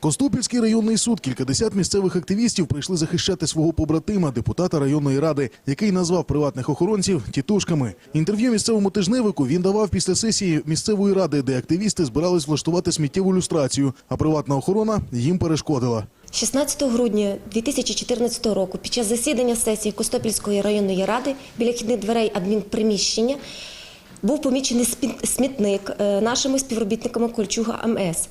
Костопільський районний суд кількадесят місцевих активістів прийшли захищати свого побратима, депутата районної ради, який назвав приватних охоронців тітушками. Інтерв'ю місцевому тижневику він давав після сесії місцевої ради, де активісти збирались влаштувати сміттєву люстрацію, а приватна охорона їм перешкодила. 16 грудня 2014 року під час засідання сесії Костопільської районної ради біля хідних дверей адмінприміщення був помічений смітник е, нашими співробітниками Кольчуга МС.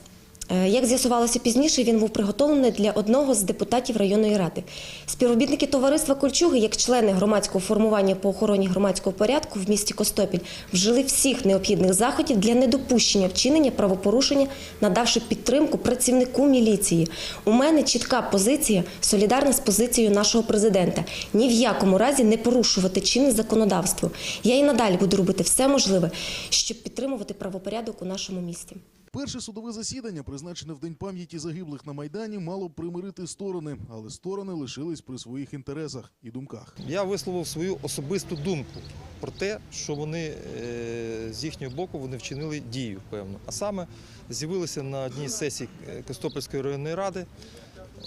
Е, Як з'ясувалося пізніше, він був приготовлений для одного з депутатів районної ради. Співробітники товариства Кольчуги, як члени громадського формування по охороні громадського порядку в місті Костопіль, вжили всіх необхідних заходів для недопущення вчинення правопорушення, надавши підтримку працівнику міліції. У мене чітка позиція, солідарна з позицією нашого президента. Ні в якому разі не порушувати чинне законодавство. Я і надалі буду робити все можливе, щоб підтримувати правопорядок у нашому місті. Перше судове засідання, призначене в день пам'яті загиблих на майдані, мало б примирити сторони, але сторони лишились при своїх інтересах і думках. Я висловив свою особисту думку про те, що вони е, з їхнього боку вони вчинили дію певну. А саме з'явилися на одній сесії е, Костопільської районної ради.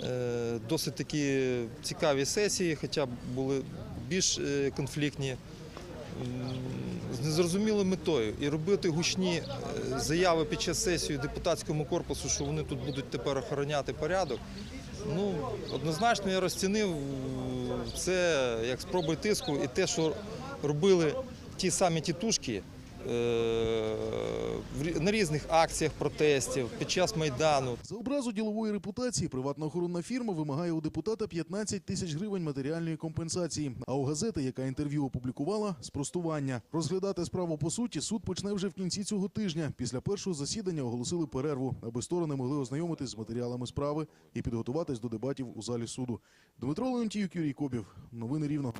е, Досить такі цікаві сесії, хоча були більш конфліктні, з незрозумілою метою. І робити гучні е, заяви під час сесії депутатському корпусу, що вони тут будуть тепер охороняти порядок. Ну, однозначно я розцінив е, це як спроби тиску і те, що робили ті самі тітушки на різних акціях протестів під час Майдану. За образу ділової репутації приватна охоронна фірма вимагає у депутата 15 тисяч гривень матеріальної компенсації. А у газети, яка інтерв'ю опублікувала, спростування. Розглядати справу по суті суд почне вже в кінці цього тижня. Після першого засідання оголосили перерву, аби сторони могли ознайомитись з матеріалами справи і підготуватись до дебатів у залі суду. Дмитро Леонтіюк, Юрій Кобів. Новини Рівного.